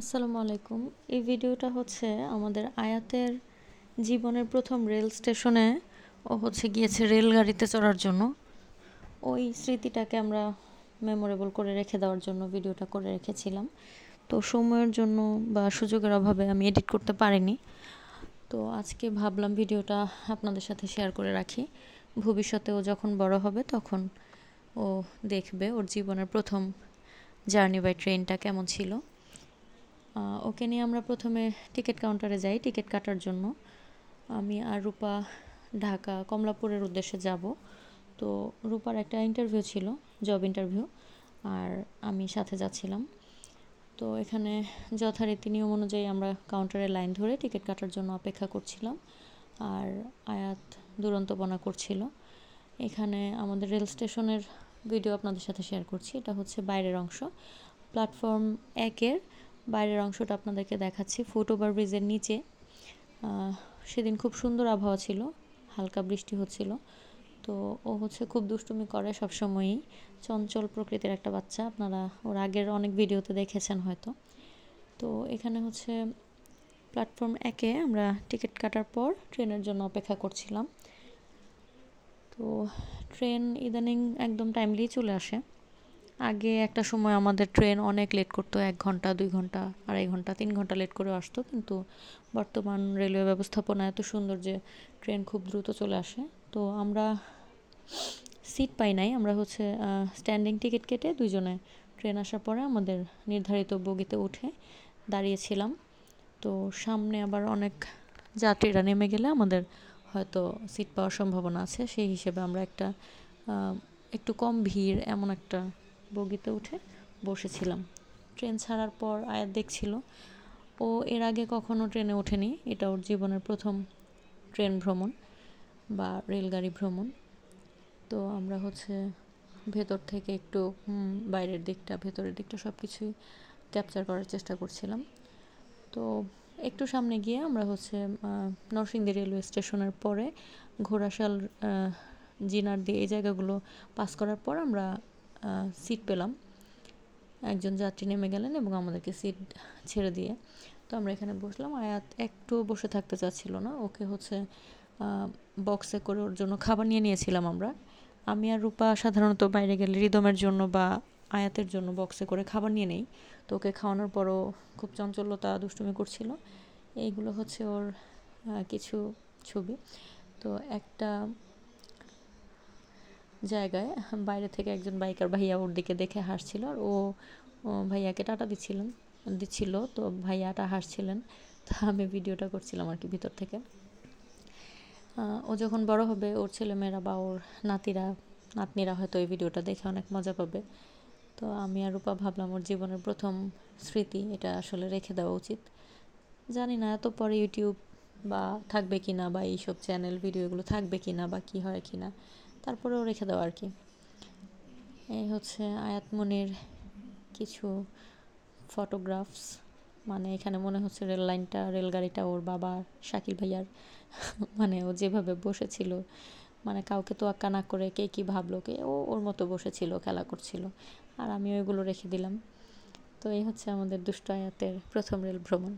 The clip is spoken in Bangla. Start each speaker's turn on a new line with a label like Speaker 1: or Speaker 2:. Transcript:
Speaker 1: আসসালামু আলাইকুম। এই ভিডিওটা হচ্ছে আমাদের আয়াতের জীবনের প্রথম রেল স্টেশনে, ও হচ্ছে গিয়েছে রেলগাড়িতে চড়ার জন্য। ওই স্মৃতিটাকে আমরা মেমোরেবল করে রেখে দেওয়ার জন্য ভিডিওটা করে রেখেছিলাম। তো সময়ের জন্য বা সুযোগের অভাবে আমি এডিট করতে পারিনি। তো আজকে ভাবলাম ভিডিওটা আপনাদের সাথে শেয়ার করে রাখি। ভবিষ্যতে ও যখন বড় হবে তখন ও দেখবে ওর জীবনের প্রথম জার্নি বাই ট্রেনটা কেমন ছিল। ওকে নিয়ে আমরা প্রথমে টিকিট কাউন্টারে যাই, টিকিট কাটার জন্য। আমি আর রূপা ঢাকা, কমলাপুরের উদ্দেশ্যে যাব। তো রূপার একটা ইন্টারভিউ ছিল জব ইন্টারভিউ আর আমি সাথে যাচ্ছিলাম। তো এখানে যথারীতি নিয়ম অনুযায়ী আমরা কাউন্টারে লাইন ধরে টিকিট কাটার জন্য অপেক্ষা করছিলাম, আর আয়াত দুরন্তপনা করছিল। এখানে আমাদের রেল স্টেশনের ভিডিও আপনাদের সাথে শেয়ার করছি, এটা হচ্ছে বাইরের অংশ। প্ল্যাটফর্ম একের বাইরের অংশটা আপনাদেরকে দেখাচ্ছি। ফুট ওভার ব্রিজের নিচে সেদিন খুব সুন্দর আবহাওয়া ছিল, হালকা বৃষ্টি হচ্ছিল। তো ও হচ্ছে খুব দুষ্টুমি করে সবসময়ই, চঞ্চল প্রকৃতির একটা বাচ্চা। আপনারা ওর আগের অনেক ভিডিওতে দেখেছেন হয়তো। তো এখানে হচ্ছে প্ল্যাটফর্ম একে আমরা টিকিট কাটার পর ট্রেনের জন্য অপেক্ষা করছিলাম। তো ট্রেন ইদানিং একদম টাইমলি চলে আসে। আগে একটা সময় আমাদের ট্রেন অনেক লেট করতো, এক ঘণ্টা, দুই ঘণ্টা, আড়াই ঘণ্টা, তিন ঘণ্টা লেট করে আসতো। কিন্তু বর্তমান রেলওয়ে ব্যবস্থাপনা এত সুন্দর যে ট্রেন খুব দ্রুত চলে আসে। তো আমরা সিট পাই নাই, আমরা হচ্ছে স্ট্যান্ডিং টিকিট কেটে দুজনে ট্রেন আসার পরে আমাদের নির্ধারিত বগিতে উঠে দাঁড়িয়েছিলাম। তো সামনে আবার অনেক যাত্রীরা নেমে গেলে আমাদের হয়তো সিট পাওয়ার সম্ভাবনা আছে। সেই হিসেবে আমরা একটা একটু কম ভিড়, এমন একটা বগিতে উঠে বসেছিলাম। ট্রেন ছাড়ার পর আয়াত দেখছিল, ও এর আগে কখনো ট্রেনে ওঠেনি, এটা ওর জীবনের প্রথম ট্রেন ভ্রমণ বা রেলগাড়ি ভ্রমণ। তো আমরা হচ্ছে ভেতর থেকে একটু বাইরের দিকটা, ভেতরের দিকটা সব কিছুই ক্যাপচার করার চেষ্টা করছিলাম। তো একটু সামনে গিয়ে আমরা হচ্ছে নরসিংদী রেলওয়ে স্টেশনের পরে ঘোড়াশাল জিনার দিয়ে এই জায়গাগুলো পাস করার পর আমরা সিট পেলাম। একজন যাত্রী নেমে গেলেন এবং আমাদেরকে সিট ছেড়ে দিয়ে, তো আমরা এখানে বসলাম। আয়াত একটু বসে থাকতে চাচ্ছিল না। ওকে হচ্ছে বক্সে করে ওর জন্য খাবার নিয়ে নিয়েছিলাম আমরা। আমি আর রূপা সাধারণত বাইরে গেলে রিদমের জন্য বা আয়াতের জন্য বক্সে করে খাবার নিয়ে নেই। তো ওকে খাওয়ানোর পরও খুব চঞ্চলতা দুষ্টুমি করছিল। এইগুলো হচ্ছে ওর কিছু ছবি। তো একটা জায়গায় বাইরে থেকে একজন বাইকার ভাইয়া ওর দিকে দেখে হাসছিল আর ও ভাইয়াকে টাটা দিচ্ছিলেন, দিচ্ছিল। তো ভাইয়াটা হাসছিলেন, তা আমি ভিডিওটা করছিলাম আর কি ভিতর থেকে। ও যখন বড় হবে, ওর ছেলেমেয়েরা বা ওর নাতিরা, নাতনিরা হয়তো এই ভিডিওটা দেখে অনেক মজা পাবে। তো আমি আর রূপা ভাবলাম ওর জীবনের প্রথম স্মৃতি এটা আসলে রেখে দেওয়া উচিত। জানি না এত পরে ইউটিউব বা থাকবে কি না বা এইসব চ্যানেল, ভিডিওগুলো থাকবে কি না বা কী হয় কি না তারপরেও রেখে দেওয়া আর কি। এই হচ্ছে আয়াতমনির কিছু ফটোগ্রাফস মানে এখানে মনে হচ্ছে রেল লাইনটা, রেলগাড়িটা ওর বাবা, শাকিল ভাইয়ার মানে ও যেভাবে বসেছিল মানে কাউকে তো আক্কা না করে কে কী ভাবলো, কে ও ওর মতো বসেছিল, খেলা করছিল। আর আমি ওইগুলো রেখে দিলাম। তো এই হচ্ছে আমাদের দুষ্ট আয়াতের প্রথম রেল ভ্রমণ।